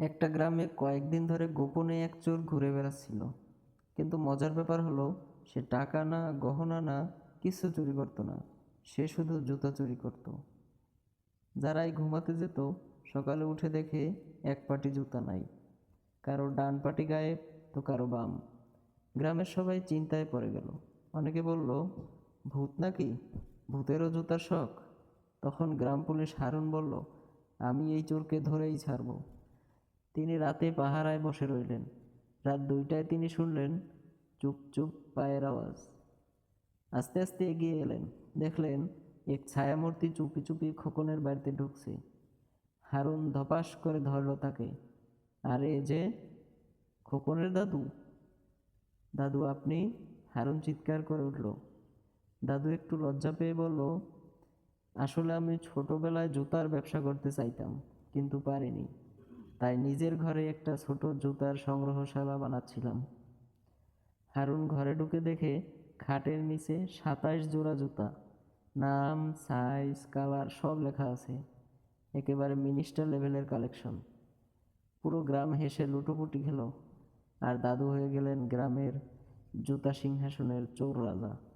একটা গ্রামে কয়েকদিন ধরে গোপনে এক চোর ঘুরে বেড়াচ্ছিল। কিন্তু মজার ব্যাপার হলো, সে টাকা না, গহনা না, কিছু চুরি করতো না। সে শুধু জুতা চুরি করত। যারাই ঘুমাতে যেত, সকালে উঠে দেখে এক পাটি জুতা নাই। কারও ডান পাটি গায়েব, তো কারও বাম। গ্রামের সবাই চিন্তায় পড়ে গেল। অনেকে বলল, ভূত নাকি? ভূতেরও জুতার শখ? তখন গ্রাম পুলিশ হারুন বলল, আমি এই চোরকে ধরেই ছাড়ব। তিনি রাতে পাহারায় বসে রইলেন। রাত দুইটায় তিনি শুনলেন চুপ চুপ পায়ের আওয়াজ। আস্তে আস্তে এগিয়ে এলেন। দেখলেন, এক ছায়ামূর্তি চুপি চুপি খোকনের বাড়িতে ঢুকছে। হারুন ধপাস করে ধরল তাকে। আরে এ যে, খোকনের দাদু? দাদু, আপনি? হারুন চিৎকার করে উঠল। দাদু একটু লজ্জা পেয়ে বলল, আসলে আমি ছোটবেলায় জুতার ব্যবসা করতে চাইতাম, কিন্তু পারিনি। তাই নিজের ঘরে একটা ছোট জুতার সংগ্রহশালা বানাচ্ছিলাম। হারুন ঘরে ঢুকে দেখে খাটের নিচে সাতাশ জোড়া জুতা। নাম সাইজ কালার সব লেখা আছে। একেবারে মিনিস্টার লেভেলের কালেকশন। পুরো গ্রাম হেসে লুটোপুটি খেল। আর দাদু হয়ে গেলেন গ্রামের জুতা সিংহাসনের চোর রাজা।